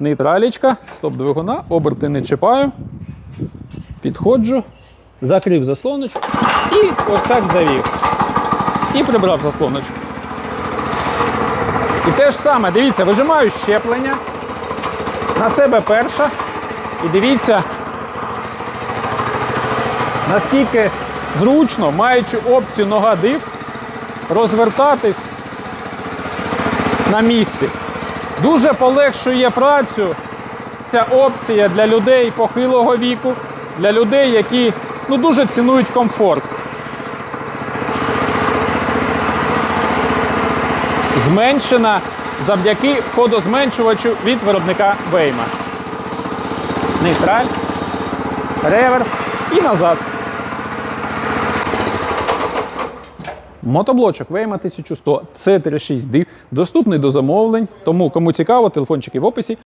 Нейтралічка, стоп двигуна, оберти не чіпаю. Підходжу, закрив заслоночку і ось так завів. І прибрав заслоночку. І те ж саме, дивіться, вижимаю щеплення. На себе перша. І дивіться, наскільки зручно, маючи опцію нога див, розвертатись на місці. Дуже полегшує працю ця опція для людей похилого віку, для людей, які ну, дуже цінують комфорт. Зменшена завдяки ходозменшувачу від виробника Вейма. Нейтраль, реверс і назад. Мотоблочок Вейма 1100 C36D доступний до замовлень. Тому, кому цікаво, телефончики в описі.